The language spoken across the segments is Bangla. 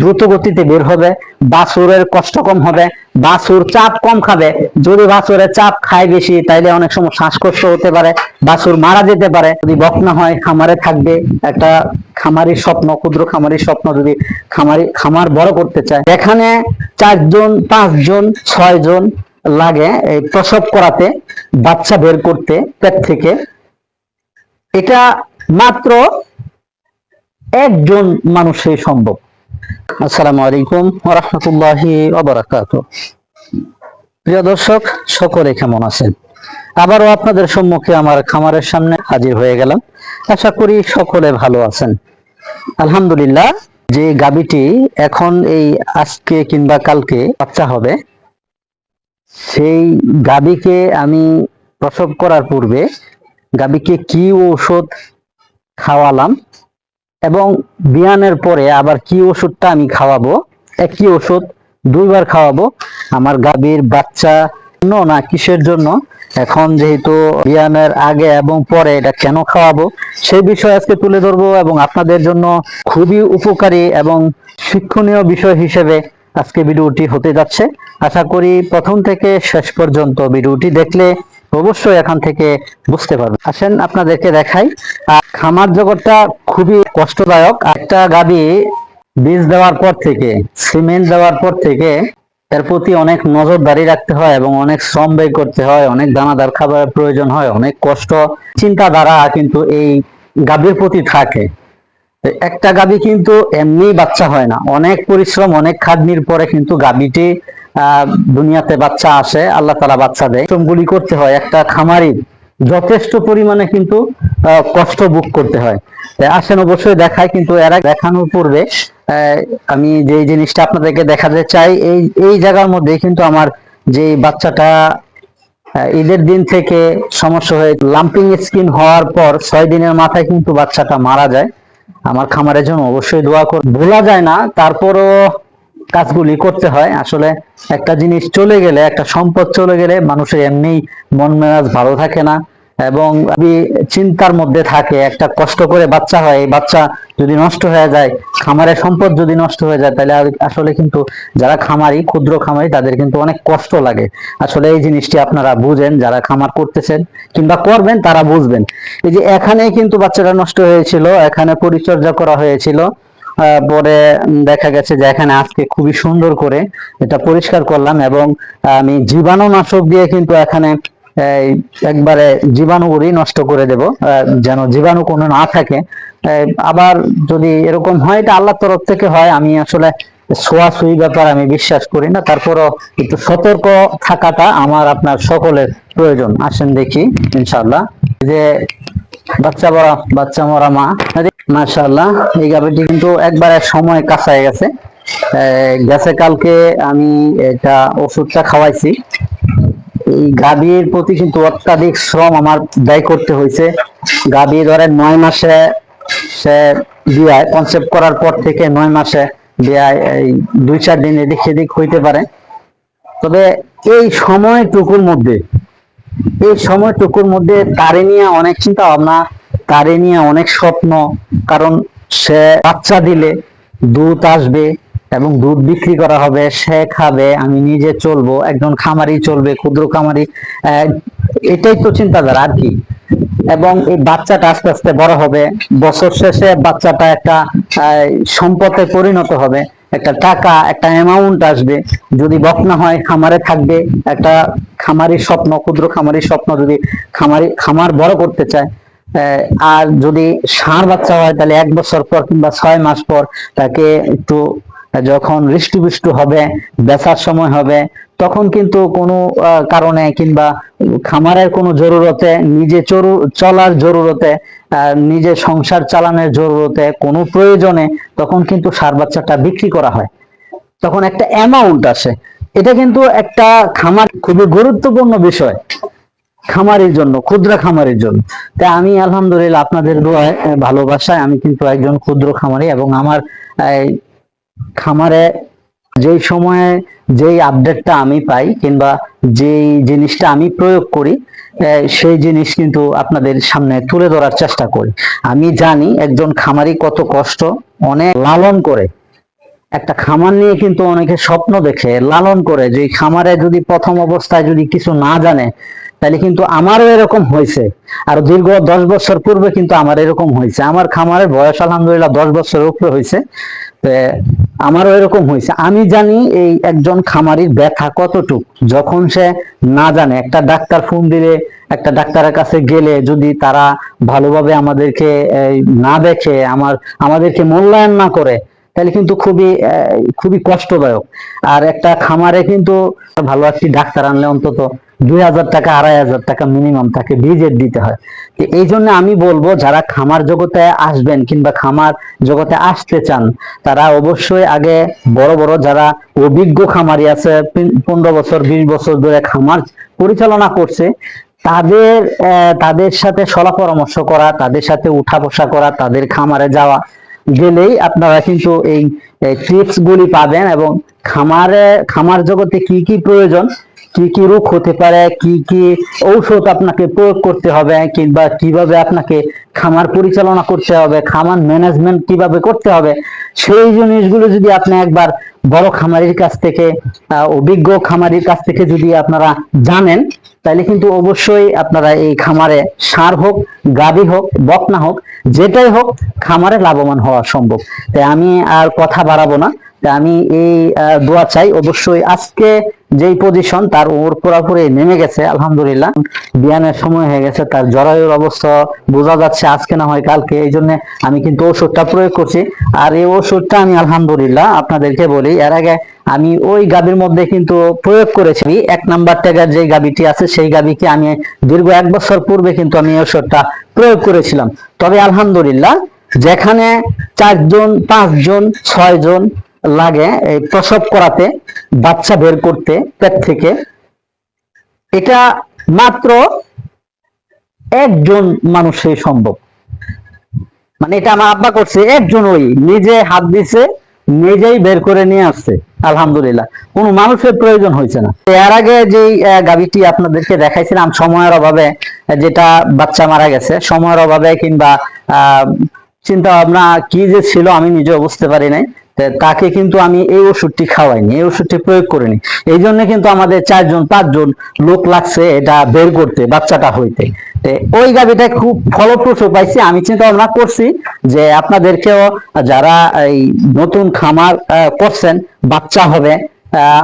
দ্রুত গতিতে বের হবে, বাছুরের কষ্ট কম হবে, বাছুর চাপ কম খাবে। যদি বাছুরের চাপ খায় বেশি, তাইলে অনেক সময় শ্বাসকষ্ট হতে পারে, বাছুর মারা যেতে পারে। যদি বকনা হয়, খামারে থাকবে। একটা খামারির স্বপ্ন, ক্ষুদ্র খামারির স্বপ্ন যদি খামারি, খামার বড় করতে চায়। এখানে চারজন, পাঁচজন, ছয়জন লাগে এই প্রসব করাতে, বাচ্চা বের করতে, পেট থেকে। এটা মাত্র একজন মানুষের সম্ভব। আসসালামু আলাইকুম রহমতুল্লাহি অবরাকাত প্রিয় দর্শক, সকলে কেমন আছেন? আবারও আপনাদের সম্মুখে আমার খামারের সামনে হাজির হয়ে গেলাম। আশা করি সকলে ভালো আছেন। আলহামদুলিল্লাহ, যে গাবিটি এখন এই আজকে কিংবা কালকে বাচ্চা হবে, সেই গাবিকে আমি প্রসব করার পূর্বে গাবিকে কি ঔষধ খাওয়ালাম এবং বিয়ানের পরে আবার কি ওষুধটা আমি খাওয়াবো? একই ওষুধ দুইবার খাওয়াবো। আমার গাভীর বাচ্চা না, কিসের জন্য? এখন যেহেতু বিয়ানের আগে এবং পরে এটা কেন খাওয়াবো সেই বিষয় আজকে তুলে ধরবো এবং আপনাদের জন্য খুবই উপকারী এবং শিক্ষণীয় বিষয় হিসেবে আজকে ভিডিওটি হতে যাচ্ছে। আশা করি প্রথম থেকে শেষ পর্যন্ত ভিডিওটি দেখলে অবশ্যই এখান থেকে বুঝতে পারবে আসেন আপনাদেরকে দেখাই। খামার জগৎটা খুবই কষ্টদায়ক। একটা গাবি বীজ দেওয়ার পর থেকে, সিমেন্ট দেওয়ার পর থেকে এর প্রতি অনেক নজরদারি রাখতে হয় এবং অনেক শ্রম ব্যয় করতে হয়, অনেক দানাদার খাবারের প্রয়োজন হয়, অনেক কষ্ট। চিন্তাধারা কিন্তু এই গাভীর প্রতি থাকে। একটা গাভী কিন্তু এমনি বাচ্চা হয় না। অনেক পরিশ্রম, অনেক খাটনির পরে কিন্তু আহ দুনিয়াতে বাচ্চা আসে, আল্লাহ তালা বাচ্চা দেয়। শ্রমগুলি করতে হয় একটা খামারি, যথেষ্ট পরিমাণে কিন্তু কষ্ট ভোগ করতে হয়। আসেন অবশ্যই দেখায় কিন্তু এরা দেখানোর পূর্বে আমি যে জিনিসটা আপনাদেরকে দেখাতে চাই, এই এই জায়গার মধ্যে কিন্তু আমার যে বাচ্চাটা ঈদের দিন থেকে সমস্যা হয়ে, লাম্পিং স্কিন হওয়ার পর ছয় দিনের মাথায় কিন্তু বাচ্চাটা মারা যায়। আমার খামারের জন্য অবশ্যই দোয়া কর ভোলা যায় না, তারপরও কাজগুলি করতে হয়। আসলে একটা জিনিস চলে গেলে, একটা সম্পদ চলে গেলে মানুষের এমনি মন মেজাজ ভালো থাকে না এবং চিন্তার মধ্যে থাকে, একটা কষ্ট করে বাচ্চা হয়, এই বাচ্চা যদি নষ্ট হয়ে যায়, খামারের সম্পদ যদি নষ্ট হয়ে যায়, তাহলে আসলে কিন্তু যারা খামারি, ক্ষুদ্র খামারি, তাদের কিন্তু অনেক কষ্ট লাগে। আসলে এই জিনিসটি আপনারা বুঝেন, যারা খামার করতেছেন কিংবা করবেন, তারা বুঝবেন। এই যে এখানে কিন্তু বাচ্চাটা নষ্ট হয়েছিল, এখানে পরিচর্যা করা হয়েছিল। পরে দেখা গেছে যে এখানে আজকে খুবই সুন্দর করে এটা পরিষ্কার করলাম এবং আমি জীবাণুনাশক দিয়ে কিন্তু এখানে একবারে জীবাণুগুলি নষ্ট করে দেব যেন জীবাণু কোনো না থাকে। আবার যদি এরকম হয়, এটা আল্লাহর তরফ থেকে হয়, আমি আসলে ছোঁয়াছুঁই ব্যাপার আমি বিশ্বাস করি না। তারপরও একটু সতর্ক থাকাটা আমার আপনার সকলের প্রয়োজন। আসেন দেখি ইনশাল্লাহ যে বাচ্চা বড়া বাচ্চা মরা মা। মাশাআল্লাহ এই গাভিটি কিন্তু একবারে সময় কাছায় গেছে। আহ, গেছে কালকে আমি এটা ওষুধটা খাওয়াইছি। এই গাভীর প্রতি কিন্তু অত্যাধিক শ্রম আমার ব্যয় করতে হয়েছে গাভী ধরে নয় মাসে সে বিয়ায় কনসেপ্ট করার পর থেকে নয় মাসে বিয়ায় এই দুই চার দিন এদিক সেদিক হইতে পারে। তবে এই সময়টুকুর মধ্যে এই সময়টুকুর মধ্যে তারে নিয়ে অনেক চিন্তা ভাবনা তারে নিয়ে অনেক স্বপ্ন, কারণ সে বাচ্চা দিলে দুধ আসবে এবং দুধ বিক্রি করা হবে, সে খাবে, আমি নিজে চলবো, একজন খামারি চলবে, ক্ষুদ্র খামারি এটাই তো চিন্তাধারা আর কি। এবং এই বাচ্চাটা আস্তে আস্তে বড় হবে, বছর শেষে বাচ্চাটা একটা সম্পদে পরিণত হবে। একটা টাকা, একটা অ্যামাউন্ট আসবে। যদি বকনা হয়, খামারে থাকবে। একটা খামারের স্বপ্ন, ক্ষুদ্র খামারের স্বপ্ন যদি খামারি, খামার বড় করতে চায় আর যদি ষাঁড় বাচ্চা হয়, তাহলে এক বছর পর কিংবা ছয় মাস পর তাকে একটু যখন হৃষ্টপুষ্ট হবে, বেচার সময় হবে তখন কিন্তু কোনো কারণে কিংবা খামারের কোনো জরুরতে, নিজে চলার জরুরতে নিজে সংসার চালানোর জরুরতে কোনো প্রয়োজনে তখন কিন্তু সার বাচ্চাটা বিক্রি করা হয়। তখন একটা অ্যামাউন্ট আসে। এটা কিন্তু একটা খামার খুবই গুরুত্বপূর্ণ বিষয়। খামারের জন্য, ক্ষুদ্র খামারের জন্য। তাই আমি আলহামদুলিল্লাহ আপনাদের ভালোবাসায় আমি কিন্তু একজন ক্ষুদ্র খামারি এবং আমার খামারে যেই সময়ে যেই আপডেটটা আমি পাই কিংবা যেই জিনিসটা আমি প্রয়োগ করি সেই জিনিস কিন্তু আপনাদের সামনে তুলে ধরার চেষ্টা করি। আমি জানি একজন খামারি কত কষ্ট, অনেক লালন করে। একটা খামার নিয়ে কিন্তু অনেকে স্বপ্ন দেখে, লালন করে যে খামারে যদি প্রথম অবস্থায় যদি কিছু না জানে, তাহলে কিন্তু আমারও এরকম হয়েছে। আর দীর্ঘ দশ বছর পূর্বে কিন্তু আমার এরকম হয়েছে। আমার খামারের বয়স আলহামদুলিল্লাহ দশ বছরের উপরে হয়েছে। আমারও এরকম হয়েছে। আমি জানি এই একজন খামারির ব্যথা কতটুক। যখন সে না জানে, একটা ডাক্তার ফোন দিলে, একটা ডাক্তারের কাছে গেলে যদি তারা ভালোভাবে আমাদেরকে না দেখে, আমার, আমাদেরকে মূল্যায়ন না করে, তাহলে কিন্তু খুবই খুবই কষ্টদায়ক। আর একটা খামারে কিন্তু ভালো একটি ডাক্তার আনলে অন্তত দুই হাজার টাকা, আড়াই হাজার টাকা মিনিমাম তাকে ভিজিট দিতে হয়। তো এই জন্য আমি বলব, যারা খামার জগতে আসবেন কিংবা খামার জগতে আসতে চান, তারা অবশ্যই আগে বড় বড় যারা অভিজ্ঞ খামারি আছে পনেরো বছর, বিশ বছর ধরে খামার পরিচালনা করছে, তাদের তাদের সাথে সলা পরামর্শ করা, তাদের সাথে উঠা বসা করা, তাদের খামারে যাওয়া, গেলেই আপনারা কিন্তু এই টিপস গুলি পাবেন এবং খামারে, খামার জগতে কি কি প্রয়োজন কি কি রোগ হতে পারে, কি কি ঔষধ আপনাকে প্রয়োগ করতে হবে, কিংবা কীভাবে আপনাকে খামার পরিচালনা করতে হবে, খামার ম্যানেজমেন্ট কীভাবে করতে হবে, সেই জিনিসগুলো যদি আপনি একবার বড় খামারির কাছ থেকে অভিজ্ঞ খামারির কাছ থেকে যদি আপনারা জানেন, তাহলে কিন্তু অবশ্যই আপনারা এই খামারে সার হোক, গাভী হোক, বকনা হোক, যেটাই হোক, খামারে লাভবান হওয়া সম্ভব। তাই আমি আর কথা বাড়াবো না। আমি এই দোয়া চাই। অবশ্যই আজকে যেই পজিশন তার ওর পুরাপুরি নেমে গেছে, আলহামদুলিল্লাহ। বিয়ানের সময় হয়ে গেছে, তার জরায়ুর অবস্থা বোঝা যাচ্ছে, আজকে না হয় কালকে। এই জন্য আমি কিন্তু ওষুধটা প্রয়োগ করছি। আর এই ওষুধটা আমি আলহামদুলিল্লাহ আপনাদেরকে বলি, এর আগে আমি ওই গাবির মধ্যে কিন্তু প্রয়োগ করেছি। এক নাম্বার ট্যাগের যে গাবিটি আছে, সেই গাবিকে আমি দীর্ঘ এক বছর পূর্বে কিন্তু আমি ওষুধটা প্রয়োগ করেছিলাম। তবে আলহামদুলিল্লাহ, যেখানে চারজন, পাঁচজন, ছয়জন লাগে, এই প্রসব করাতে, বাচ্চা বের করতে, পেট থেকে। এটা মাত্র একজন মানুষের সম্ভব। মানে এটা আমার আব্বা করছে, একজন ওই, নিজে হাত দিছে, নিজেই বের করে নিয়ে আসছে, আলহামদুলিল্লাহ। কোনো মানুষের প্রয়োজন হয়েছে না। এর আগে যে গাবিটি আপনাদেরকে দেখাইছিলাম, সময়ের অভাবে, যেটা বাচ্চা মারা গেছে, সময়ের অভাবে কিংবা চিন্তা ভাবনা কি যে ছিল আমি নিজেও বুঝতে পারি নাই। তাকে কিন্তু আমি এই ওষুধটি খাওয়াইনি, এই ওষুধটি প্রয়োগ করিনি। এই জন্য কিন্তু আমাদের চারজন, পাঁচজন লোক লাগছে এটা বের করতে, বাচ্চাটা হইতে। ওই গাভিটা খুব ফলপ্রসূ পাইছি, আমি চিন্তা ভাবনা করছি যে আপনাদেরকেও যারা এই নতুন খামার করছেন, বাচ্চা হবে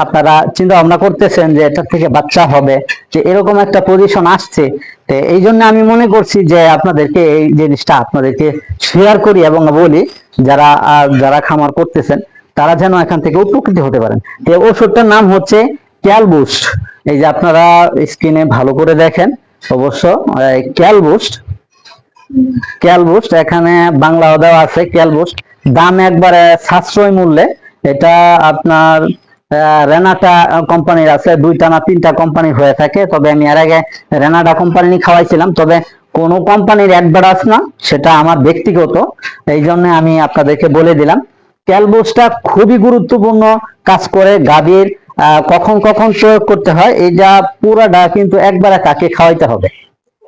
আপনারা চিন্তা ভাবনা করতেছেন যে এটা থেকে বাচ্চা হবে। যে এরকম একটা পজিশন আসছে। তো এই জন্য আমি মনে করছি যে আপনাদেরকে এই জিনিসটা আপনাদেরকে শেয়ার করি এবং বলি যারা যারা খামার করতেছেন, তারা যেন এখান থেকে উপকৃত হতে পারেন। এই ওষুধটার নাম হচ্ছে ক্যালবুস্ট এই যে আপনারা স্ক্রিনে ভালো করে দেখেন, অবশ্য ক্যালবুস্ট ক্যালবুস্ট এখানে বাংলা দেওয়া আছে ক্যালবুস্ট দাম একবারে সাশ্রয় মূল্যে। এটা আপনার রেনাটা কোম্পানির আছে, দুইটা না তিনটা কোম্পানির হয়ে থাকে। তবে আমি এর আগে রেনাটা কোম্পানি খাওয়াইছিলাম, তবে কোন কোম্পানির অ্যাডভার্টাইজ না, সেটা আমার ব্যক্তিগত। এই জন্য আমি আপনাদেরকে বলে দিলাম, ক্যালবুসটা খুবই গুরুত্বপূর্ণ কাজ করে। গাভীর কখন কখন প্রয়োগ করতে হয়, এটা পুরাটা কিন্তু একবারে তাকে খাওয়াইতে হবে।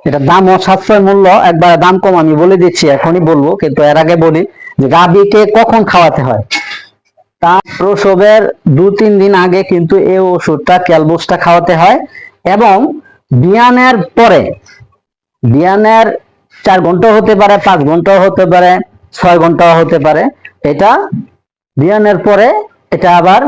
এটা দাম ও সাশ্রয় মূল্য, একবার দাম কম আমি বলে দিচ্ছি, এখনই বলব, কিন্তু এর আগে বলি যে গাভীকে কখন খাওয়াতে হয়। তার প্রসবের দু তিন দিন আগে কিন্তু এই ওষুধটা ক্যালবোসটা খাওয়াতে হয় এবং বিয়ানের পরে, বিয়ানের চার ঘণ্টা হতে পারে, পাঁচ ঘন্টাও হতে পারে, ছয় ঘন্টাও হতে পারে। এটা বিয়ানের পরে, এটা আবার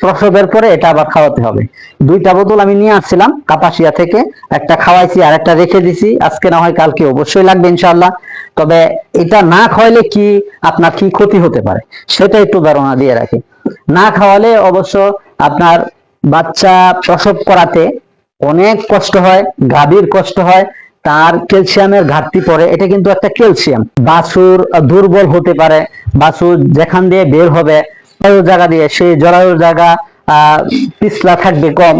প্রসবের পরে এটা আবার খাওয়াতে হবে। দুইটা বোতল আমি নিয়ে আসছিলাম কাপাসিয়া থেকে, একটা খাওয়াইছি আর একটা রেখে দিছি। আজকে না হয় কালকে অবশ্যই লাগবে ইনশাল্লাহ তবে এটা না খাওয়ালে কি আপনার কি ক্ষতি হতে পারে? সেটা একটু ধারণা দিয়ে রাখি। না খাওয়ালে অবশ্য আপনার বাচ্চা প্রসব করাতে অনেক কষ্ট হয়, গাভীর কষ্ট হয়, তার ক্যালসিয়ামের ঘাটতি পড়ে। এটা কিন্তু একটা ক্যালসিয়াম। বাছুর দুর্বল হতে পারে, বাছুর যেখান দিয়ে বের হবে জরায়ুর জায়গা দিয়ে, সেই জরায়ুর জায়গা পিছলা থাকবে কম।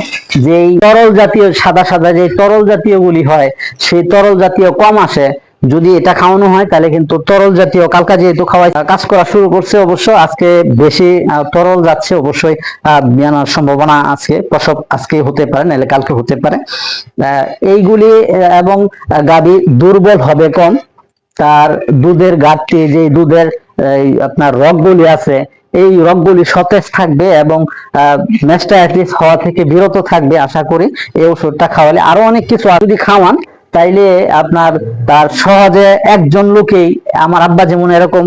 যেই তরল জাতীয়, সাদা সাদা যে তরল জাতীয় গুলি হয়, সেই তরল জাতীয় কম আসে। যদি এটা খাওয়ানো হয়, তাহলে কিন্তু তরল জাতীয় কালকা যেহেতু খাওয়াই কাজ করা শুরু করছে অবশ্য, আজকে বেশি তরল যাচ্ছে অবশ্যই বিয়ানোর সম্ভাবনা আছে, প্রসব আজকে হতে পারে, নাহলে কালকে হতে পারে। এইগুলি এবং গাভী দুর্বল হবে কম, তার দুধের ঘাটতি যে দুধের আপনার রগগুলি আছে, এই রোগগুলি সতেজ থাকবে এবং ম্যাস্টাইটিস হওয়া থেকে বিরত থাকবে, আশা করি, এই ওষুধটা খাওয়ালে। আরও অনেক কিছু যদি খাওয়ান তাইলে আপনার তার সহজে একজন লোকেই, আমার আব্বা যেমন এরকম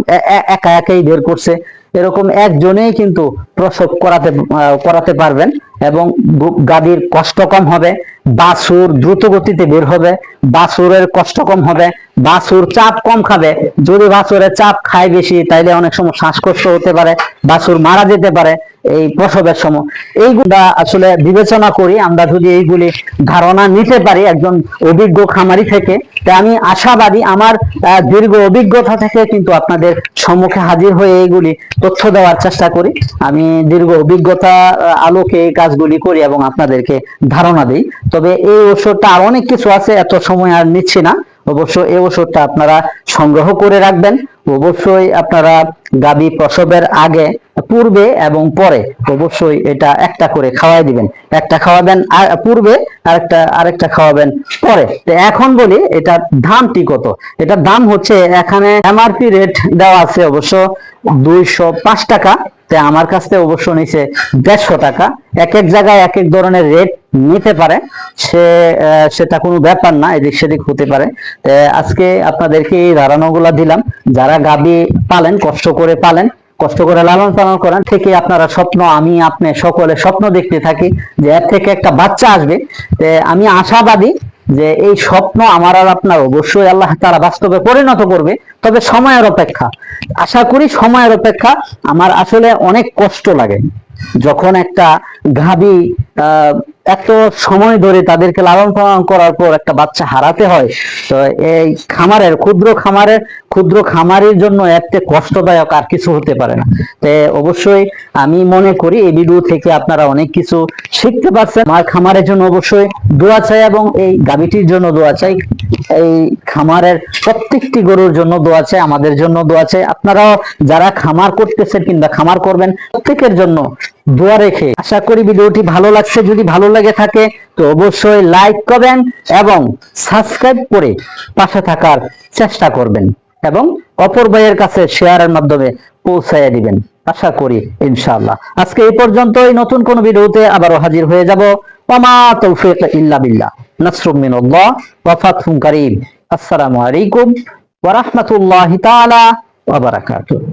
একা একাই বের করছে, এরকম একজনেই কিন্তু প্রসব করাতে করাতে পারবেন এবং গাদির কষ্ট কম হবে বাছুর দ্রুত গতিতে বের হবে বাছুরের কষ্ট কম হবে বাছুর চাপ কম খাবে, যদি বাছুরের চাপ খায় বেশি, তাইলে অনেক সময় শ্বাসকষ্ট হতে পারে বাছুর মারা যেতে পারে এই প্রসবের সময়। এইগুলা আসলে বিবেচনা করি আমরা যদি এইগুলি ধারণা নিতে পারি একজন অভিজ্ঞ খামারি থেকে, তা আমি আশাবাদী আমার দীর্ঘ অভিজ্ঞতা থেকে কিন্তু আপনাদের সম্মুখে হাজির হয়ে এইগুলি তথ্য দেওয়ার চেষ্টা করি। আমি দীর্ঘ অভিজ্ঞতা আলোকে এই কাজগুলি করি এবং আপনাদেরকে ধারণা দিই। তবে এই ওষুধটা আর অনেক কিছু আছে, এত সময় আর নিচ্ছি না। অবশ্য এই ওষুধটা আপনারা সংগ্রহ করে রাখবেন। অবশ্যই আপনারা গাবি প্রসবের আগে পূর্বে এবং পরে অবশ্যই এটা একটা করে খাওয়াই দিবেন। একটা খাওয়াবেন আর পূর্বে, আরেকটা আরেকটা খাওয়াবেন পরে। এখন বলি, এটার দামটি কত? এটার দাম হচ্ছে এখানে এমআরপি রেট দেওয়া আছে অবশ্য দুইশো পাঁচ টাকা। তে আমার কাছ থেকে অবশ্য নিচে দেড়শো টাকা। এক এক জায়গায় এক এক ধরনের রেট নিতে পারে। সে সেটা কোনো ব্যাপার না, এদিক সেদিক হতে পারে। আজকে আপনাদেরকে এই ধারণাগুলো দিলাম। যারা গাবি পালেন, কষ্ট করে পালেন কষ্ট করে লালন পালন করেন, থেকে আপনারা স্বপ্ন, আমি আপনি সকলে স্বপ্ন দেখতে থাকি যে এর থেকে একটা বাচ্চা আসবে। আমি আশাবাদী যে এই স্বপ্ন আমার আর আপনার অবশ্যই আল্লাহ তারা বাস্তবে পরিণত করবে, তবে সময়ের অপেক্ষা। আশা করি সময়ের অপেক্ষা আমার আসলে অনেক কষ্ট লাগে। যখন একটা গাভী এত সময় ধরে তাদেরকে লালন পালন করার পর একটা বাচ্চা হারাতে হয়, তো এই খামারের, ক্ষুদ্র খামারের ক্ষুদ্র খামারের জন্য থেকে কষ্টদায়ক আর কিছু হতে পারে না। তো অবশ্যই আমি মনে করি এই ভিডিও থেকে আপনারা অনেক কিছু শিখতে পারছেন। আমার খামারের জন্য অবশ্যই দোয়া চাই এবং এই গাভীটির জন্য দোয়া চাই। এই খামারের প্রত্যেকটি গরুর জন্য দোয়া চাই, আমাদের জন্য দোয়া চাই। আপনারাও যারা খামার করতেছেন কিংবা খামার করবেন, প্রত্যেকের জন্য দোয়া রেখে আশা করি ভিডিওটি ভালো লাগছে। যদি ভালো লাগে থাকে, তো অবশ্যই লাইক করবেন এবং সাবস্ক্রাইব করে পাশে থাকার চেষ্টা করবেন। এবং অপর ভাইয়ের কাছে শেয়ারের মাধ্যমে পৌঁছাইয়া দিবেন। আশা করি, ইনশাআল্লাহ। আজকে এই পর্যন্তই। নতুন কোন ভিডিওতে আবারও হাজির হয়ে যাব। ওমা তৌফিক ইল্লা বিল্লাহ। নাসরুম মিনাল্লাহ ওয়া ফাতহুম কারীম। আসসালামু আলাইকুম ওয়া রাহমাতুল্লাহি তাআলা ওয়া বারাকাতুহু।